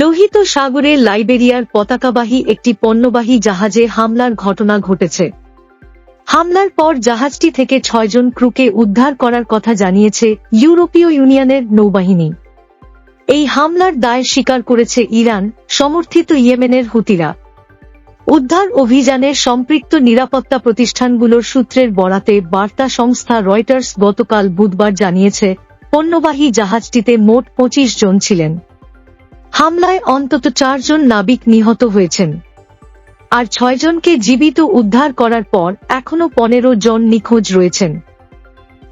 লোহিত সাগরে লাইবেরিয়ার পতাকাবাহী একটি পণ্যবাহী জাহাজে হামলার ঘটনা ঘটেছে। হামলার পর জাহাজটি থেকে ছয়জন ক্রুকে উদ্ধার করার কথা জানিয়েছে ইউরোপীয় ইউনিয়নের নৌবাহিনী। এই হামলার দায় স্বীকার করেছে ইরান, সমর্থিত ইয়েমেনের হুতিরা। উদ্ধার অভিযানে সম্পৃক্ত নিরাপত্তা প্রতিষ্ঠানগুলোর সূত্রের বরাতে বার্তা সংস্থা রয়টার্স গতকাল বুধবার জানিয়েছে, পণ্যবাহী জাহাজটিতে মোট পঁচিশ জন ছিলেন। হামলায় অন্তত চারজন নাবিক নিহত হয়েছেন। আর ছয়জনকে জীবিত উদ্ধার করার পর এখনও পনেরো জন নিখোঁজ রয়েছেন।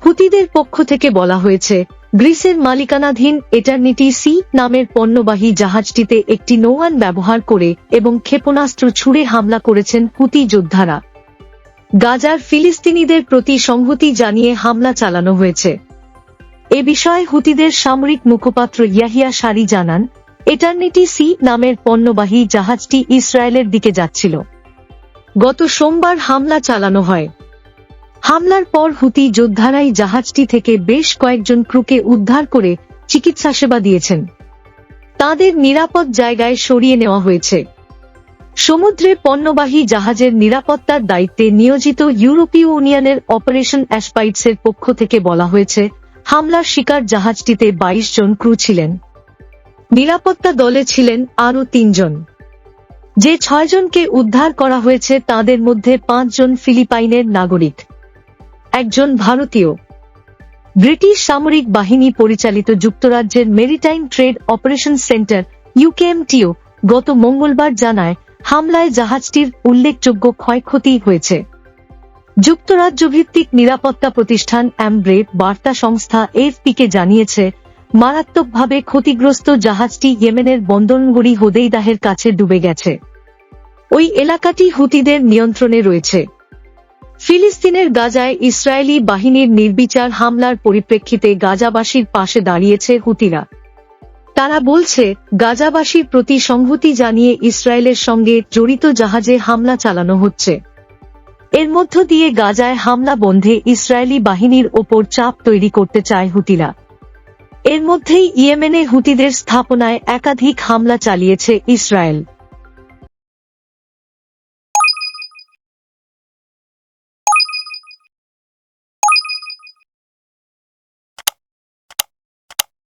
হুতিদের পক্ষ থেকে বলা হয়েছে, গ্রিসের মালিকানাধীন এটার্নিটি সি নামের পণ্যবাহী জাহাজটিতে একটি নৌয়ান ব্যবহার করে এবং ক্ষেপণাস্ত্র ছুড়ে হামলা করেছেন হুতি যোদ্ধারা। গাজার ফিলিস্তিনিদের প্রতি সংহতি জানিয়ে হামলা চালানো হয়েছে। এ বিষয়ে হুতিদের সামরিক মুখপাত্র ইয়াহিয়া সারি জানান এটার্নিটি সি নামের পণ্যবাহী জাহাজটি ইসরায়েলের দিকে যাচ্ছিল। গত সোমবার হামলা চালানো হয়। হামলার পর হুতি যোদ্ধারাই জাহাজটি থেকে বেশ কয়েকজন ক্রুকে উদ্ধার করে চিকিৎসা সেবা দিয়েছেন। তাদের নিরাপদ জায়গায় সরিয়ে নেওয়া হয়েছে। সমুদ্রে পণ্যবাহী জাহাজের নিরাপত্তার দায়িত্বে নিয়োজিত ইউরোপীয় ইউনিয়নের অপারেশন অ্যাসপাইটসের পক্ষ থেকে বলা হয়েছে, হামলার শিকার জাহাজটিতে ২২ জন ক্রু ছিলেন। নিরাপত্তা দলে ছিলেন আরও তিনজন। যে ছয়জনকে উদ্ধার করা হয়েছে তাদের মধ্যে পাঁচজন ফিলিপাইনের নাগরিক। একজন ভারতীয়। ব্রিটিশ সামরিক বাহিনী পরিচালিত যুক্তরাজ্যের maritime trade operation centre UKMTO গত মঙ্গলবার জানায় হামলায় জাহাজটির উল্লেখযোগ্য ক্ষয়ক্ষতি হয়েছে। যুক্তরাজ্য ভিত্তিক নিরাপত্তা প্রতিষ্ঠান অ্যামব্রে বার্তা সংস্থা এফপিকে জানিয়েছে মারাত্মকভাবে ক্ষতিগ্রস্ত জাহাজটি ইয়েমেনের বন্দরনগরী হোদেইদাহের কাছে ডুবে গেছে। ওই এলাকাটি হুতিদের নিয়ন্ত্রণে রয়েছে। ফিলিস্তিনের গাজায় ইসরায়েলি বাহিনীর নির্বিচার হামলার পরিপ্রেক্ষিতে গাজাবাসীর পাশে দাঁড়িয়েছে হুতিরা। তারা বলছে, গাজাবাসীর প্রতি সংহতি জানিয়ে ইসরায়েলের সঙ্গে জড়িত জাহাজে হামলা চালানো হচ্ছে। এর মধ্য দিয়ে গাজায় হামলা বন্ধে ইসরায়েলি বাহিনীর ওপর চাপ তৈরি করতে চায় হুতিরা। এর মধ্যেই ইয়েমেনে হুতিদের স্থাপনায় একাধিক হামলা চালিয়েছে ইসরায়েল।